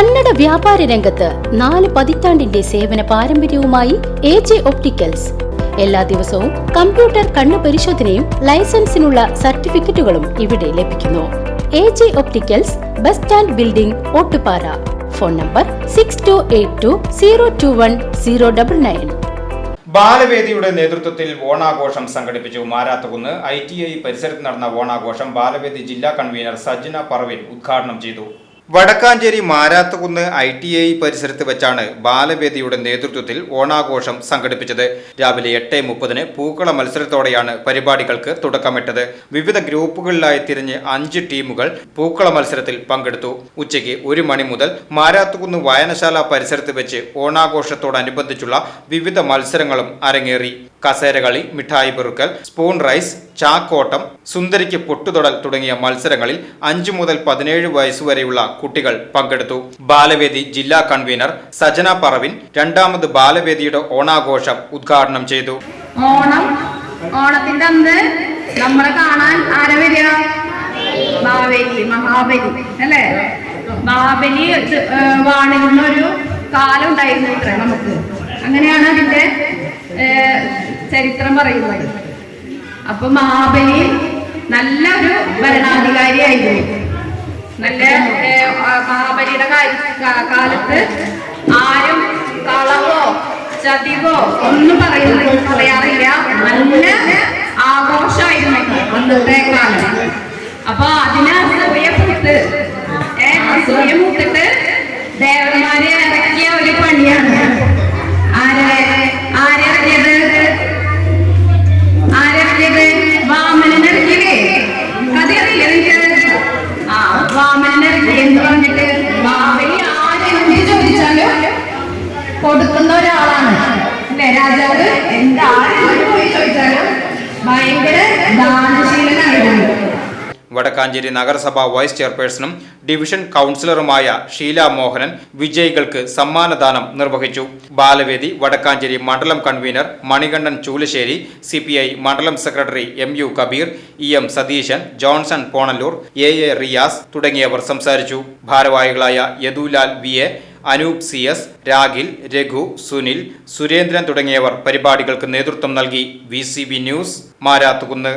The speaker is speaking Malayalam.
കന്നഡ വ്യാപാര രംഗത്ത് നാല് പതിറ്റാണ്ടിന്റെ സേവന പാരമ്പര്യവുമായി എ ജെ ഒപ്റ്റിക്കൽസ്. എല്ലാ ദിവസവും കമ്പ്യൂട്ടർ കണ്ണു പരിശോധനയും ലൈസൻസിനുള്ള സർട്ടിഫിക്കറ്റുകളും ഇവിടെ ലഭിക്കുന്നു. A J opticals bus stand building Ottupara. Phone number six two eight two zero two one zero double nine ബാലവേദിയുടെ നേതൃത്വത്തിൽ ഓണാഘോഷം സംഘടിപ്പിച്ചു മാരാത്തുകുന്ന് ഐ ടി ഐ പരിസരത്ത് നടന്ന ഓണാഘോഷം ബാലവേദി ജില്ലാ കൺവീനർ സജ്ജന പർവിൻ ഉദ്ഘാടനം ചെയ്തു. Vadakkanchery Marathukunnu I T I പരിസരത്ത് വെച്ചാണ് ബാലവേദിയുടെ നേതൃത്വത്തിൽ ഓണാഘോഷം സംഘടിപ്പിച്ചത്. രാവിലെ എട്ട് മുപ്പതിന് പൂക്കള മത്സരത്തോടെയാണ് പരിപാടികൾക്ക് തുടക്കമിട്ടത്. വിവിധ ഗ്രൂപ്പുകളിലായി തിരിഞ്ഞ് അഞ്ച് ടീമുകൾ പൂക്കള മത്സരത്തിൽ പങ്കെടുത്തു. ഉച്ചയ്ക്ക് ഒരു മണി മുതൽ മാരാത്തുകുന്ന് വായനശാല പരിസരത്ത് വെച്ച് ഓണാഘോഷത്തോടനുബന്ധിച്ചുള്ള വിവിധ മത്സരങ്ങളും അരങ്ങേറി. കസേരകളി മിഠായി പെറുക്കൽ സ്പൂൺ റൈസ് ചാക്കോട്ടം സുന്ദരിക്ക് പൊട്ടുതൊടൽ തുടങ്ങിയ മത്സരങ്ങളിൽ അഞ്ചു മുതൽ പതിനേഴ് വയസ്സുവരെയുള്ള കുട്ടികൾ പങ്കെടുത്തു. ബാലവേദി ജില്ലാ കൺവീനർ സജന പറവിൻ രണ്ടാമത് ബാലവേദിയുടെ ഓണാഘോഷം ഉദ്ഘാടനം ചെയ്തു. ഓണം ഓണത്തിന്റെ അന്ന് നമ്മളെ കാണാൻ ആര മഹാബലി അല്ലേ? ഏഹ്, വാണിരുന്ന ഒരു കാലം ഉണ്ടായിരുന്നു ഇത്ര നമുക്ക്. അങ്ങനെയാണ് അതിന്റെ ചരിത്രം പറയുന്നത്. അപ്പൊ മഹാബലി നല്ലൊരു ഭരണാധികാരിയായിരുന്നു. നല്ല മഹാബലിയുടെ കാലത്ത് ആരും കളവോ ചതിവോ ഒന്നും പറയുന്നില്ല പറയാറില്ല. നല്ല കൊടുക്കുന്ന ഒരാളാണ്. രാജാവ്? എന്താണ്? ഭയങ്കര ദാനശീലനായിരുന്നു വടക്കാഞ്ചേരി നഗരസഭ വൈസ് ചെയർപേഴ്സണും ഡിവിഷൻ കൗൺസിലറുമായ ഷീല മോഹനൻ വിജയികൾക്ക് സമ്മാനദാനം നിർവഹിച്ചു. ബാലവേദി വടക്കാഞ്ചേരി മണ്ഡലം കൺവീനർ മണികണ്ഠൻ ചൂലശ്ശേരി സി മണ്ഡലം secretary M U Kabeer E M Satheesan Johnson Ponnalloor A A Riyas തുടങ്ങിയവർ സംസാരിച്ചു. ഭാരവാഹികളായ Yadulal V A Anoop C S Ragil Raghu Sunil Surendran തുടങ്ങിയവർ പരിപാടികൾക്ക് നേതൃത്വം നൽകി. V news Marathukunnu.